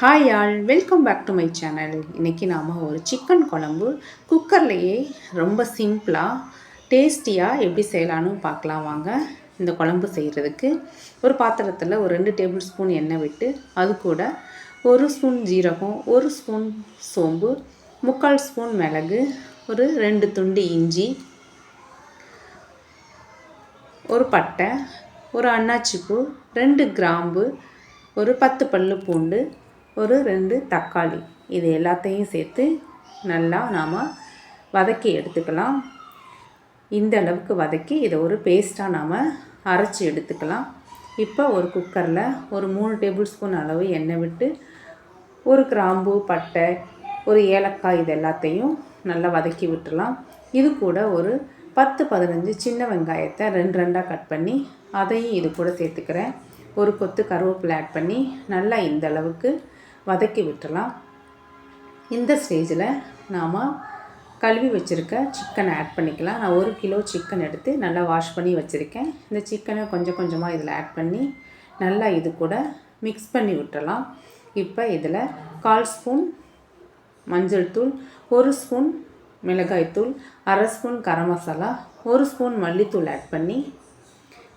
Hi all welcome back to my channel இன்றைக்கி நாம் ஒரு சிக்கன் குழம்பு. குக்கர்லேயே ரொம்ப சிம்பிளாக டேஸ்டியாக எப்படி செய்யலான்னு பார்க்கலாம் வாங்க. இந்த குழம்பு செய்கிறதுக்கு ஒரு பாத்திரத்தில் ஒரு ரெண்டு டேபிள் ஸ்பூன் எண்ணெய் விட்டு அது கூட ஒரு ஸ்பூன் ஜீரகம் ஒரு ஸ்பூன் சோம்பு முக்கால் ஸ்பூன் மிளகு ஒரு ரெண்டு துண்டு இஞ்சி ஒரு பட்டை ஒரு அன்னாச்சிப்பூ ரெண்டு கிராம்பு ஒரு பத்து பல்லு பூண்டு ஒரு ரெண்டு தக்காளி. இது எல்லாத்தையும் சேர்த்து நல்லா நாம் வதக்கி எடுத்துக்கலாம். இந்த அளவுக்கு வதக்கி இதை ஒரு பேஸ்ட்டாக நாம் அரைச்சி எடுத்துக்கலாம். இப்போ ஒரு குக்கரில் ஒரு மூணு டேபிள் ஸ்பூன் அளவு எண்ணெய் விட்டு ஒரு கிராம்பு பட்டை ஒரு ஏலக்காய் இது எல்லாத்தையும் நல்லா வதக்கி விட்டுலாம் இது கூட ஒரு பத்து பதினஞ்சு சின்ன வெங்காயத்தை ரெண்டு ரெண்டாக கட் பண்ணி அதையும் இது கூட சேர்த்துக்கிறேன். ஒரு கொத்து கருவேப்பிலை ஆட் பண்ணி நல்லா இந்த அளவுக்கு வதக்கி விட்டுலாம் இந்த ஸ்டேஜில் நாம் கழுவி வச்சுருக்க சிக்கனை ஆட் பண்ணிக்கலாம். நான் ஒரு கிலோ சிக்கன் எடுத்து நல்லா வாஷ் பண்ணி வச்சுருக்கேன். இந்த சிக்கனை கொஞ்சம் கொஞ்சமாக இதில் ஆட் பண்ணி நல்லா இது கூட மிக்ஸ் பண்ணி விட்டுறலாம். இப்போ இதில் கால் ஸ்பூன் மஞ்சள் தூள் ஒரு ஸ்பூன் மிளகாய்த்தூள் அரை ஸ்பூன் கரம் மசாலா ஒரு ஸ்பூன் மல்லித்தூள் ஆட் பண்ணி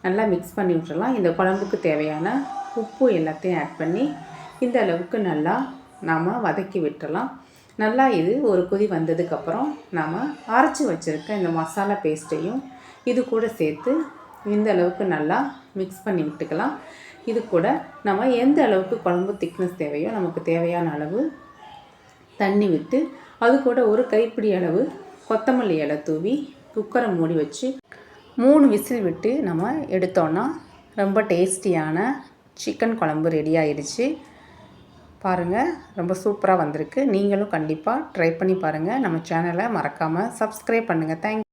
நல்லா மிக்ஸ் பண்ணி விட்டுறலாம். இந்த குழம்புக்கு தேவையான உப்பு எல்லாத்தையும் ஆட் பண்ணி இந்த அளவுக்கு நல்லா நாம் வதக்கி விட்டுறலாம். நல்லா இது ஒரு கொதி வந்ததுக்கப்புறம் நாம் அரைச்சி வச்சுருக்க இந்த மசாலா பேஸ்ட்டையும் இது கூட சேர்த்து இந்த அளவுக்கு நல்லா மிக்ஸ் பண்ணி விட்டுக்கலாம். இது கூட நம்ம எந்த அளவுக்கு குழம்பு திக்னஸ் தேவையோ நமக்கு தேவையான அளவு தண்ணி விட்டு அது கூட ஒரு கைப்பிடி அளவு கொத்தமல்லி இலை தூவி குக்கரை மூடி வச்சு மூணு விசில் விட்டு நம்ம எடுத்தோன்னா ரொம்ப டேஸ்டியான சிக்கன் குழம்பு ரெடி ஆயிடுச்சு. பாருங்கள் ரொம்ப சூப்பராக வந்திருக்கு. நீங்களும் கண்டிப்பாக ட்ரை பண்ணி பாருங்கள் நம்ம சேனலை மறக்காமல் சப்ஸ்கிரைப் பண்ணுங்கள் தேங்க்